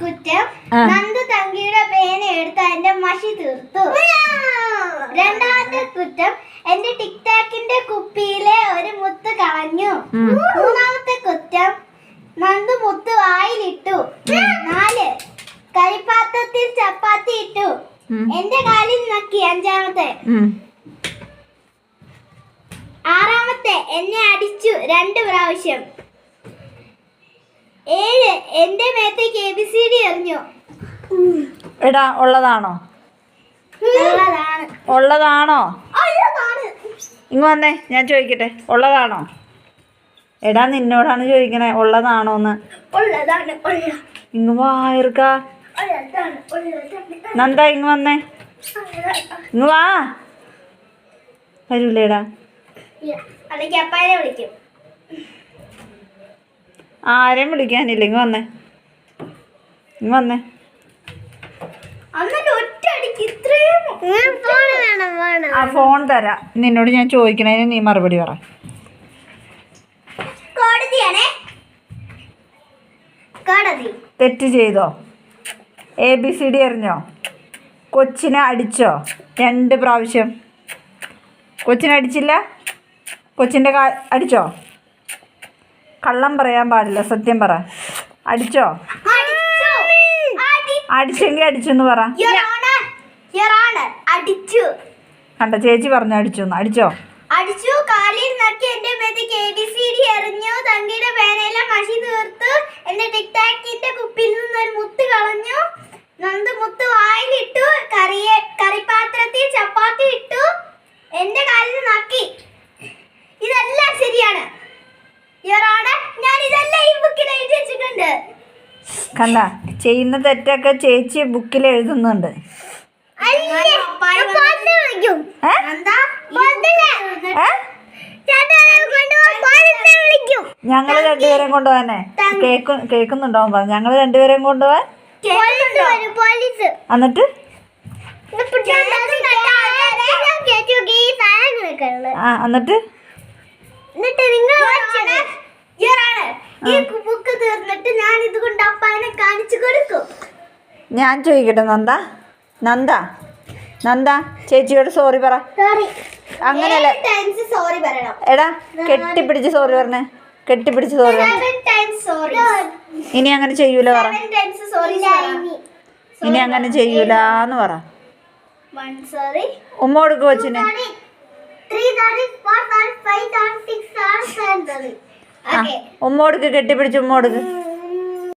കുറ്റം. നന്ദു തങ്കിയുടെ പേന എടുത്ത് അതിന്റെ മഷി തീർത്തു. രണ്ടാമത്തെ കുറ്റം എന്റെ ടിക്ടാക്കിന്റെ കുപ്പിയിലെ ഒരു മുത്ത് കളഞ്ഞു. മൂന്നാമത്തെ കുറ്റം നന്ദു മുത്ത് വായിലിട്ടു. നാല് കരിപ്പാത്രത്തിൽ ചപ്പാത്തി ഇട്ടു. എന്റെ കാലിൽ നക്കി അഞ്ചാമത്തെ. ആറാമത്തെ എന്നെ അടിച്ചു രണ്ട് പ്രാവശ്യം. ഏഴ്. എന്റെ മേത്തേക്ക് എ ബി സി ഡി എറിഞ്ഞു? എടാ ഉള്ളതാണോ? ഉള്ളതാണ്. ഇങ്ങ് വന്നേ ഞാൻ ചോദിക്കട്ടെ ഉള്ളതാണോ? എടാ നിന്നോടാണ് ചോദിക്കണേ ഉള്ളതാണോ എന്ന് ഉള്ളതാണ് ഉള്ള. ഇങ്ങ് വായർക്ക നന്ദ ഇങ്ങ് വന്നേ. ഇങ്ങ് വാ. വരൂലേടാ. അല്ലെങ്കിൽ അപ്പാരെ വിളിക്കും. ആരെയും വിളിക്കാനില്ല. ഇങ്ങ് വന്നേ. ഇങ്ങ് വന്നേ. അന്നിട്ട് ഒറ്റ ഇത്രയും ഫോൺ വേണം വേണം ആ ഫോൺ തരാം. നിന്നോട് ഞാൻ ചോദിക്കണേ നീ മറുപടി പറ. തെറ്റ് ചെയ്തോ? എ ബി സി ഡി എറിഞ്ഞോ? കൊച്ചിനെ അടിച്ചോ? രണ്ട് പ്രാവശ്യം. കൊച്ചിനെ അടിച്ചില്ല? കൊച്ചിന്റെ കാ അടിച്ചോ? കള്ളം പറയാൻ പാടില്ല സത്യം പറ. അടിച്ചോ? അടിച്ചു. അടി അടിച്ചെങ്കിൽ അടിച്ചെന്ന് പറ. Your Honor, അടിച്ചു. കണ്ട ചേച്ചി പറഞ്ഞു അടിച്ചു അടിച്ചോ? അടിച്ചു കാലിൽ നക്കി എന്റെ മേത്ത് കെ ബി സി ഡി എറിഞ്ഞു തങ്കിയുടെ പേനയെല്ലാം മഷി തീർത്തു എന്റെ ടിക്ടാക്കിന്റെ കുപ്പിയിൽ നിന്ന് ഒരു മുത്ത് കളഞ്ഞു നന്ദ് മുത്ത് വായിലിട്ടു കറിയെ കറിപാത്രത്തിൽ ചപ്പാത്തി ഇട്ടു കണ്ട ചെയ്യുന്ന തെറ്റൊക്കെ ചേച്ചി ബുക്കിൽ എഴുതുന്നുണ്ട്. ഞങ്ങൾ രണ്ടുപേരെയും കൊണ്ടുപോകാനെ കേക്ക് കേൾക്കുന്നുണ്ടാവും പറ ഞങ്ങൾ രണ്ടുപേരെയും കൊണ്ടുപോവാൻ? എന്നിട്ട്? ആ എന്നിട്ട്? എന്നിട്ട്? നിങ്ങൾ ഞാൻ ചോദിക്കട്ടെ നന്ദ? നന്ദ? നന്ദ ചേച്ചിയോട് സോറി പറ. സോറി അങ്ങനെയല്ല. ടൈംസ് സോറി പറയണം. എടാ കെട്ടിപ്പിടിച്ച് സോറി പറഞ്ഞേ. കെട്ടിപ്പിടിച്ച് സോറി ഇനി അങ്ങനെ ചെയ്യൂല പറ. ഇനി. അങ്ങനെ ചെയ്യൂലെന്ന് പറ. വൺ സോറി ഉമ്മ കൊടുക്ക് കൊച്ചിന്. ഉമ്മ കൊടുക്ക് കെട്ടിപ്പിടിച്ച് ഉമ്മ കൊടുക്ക്.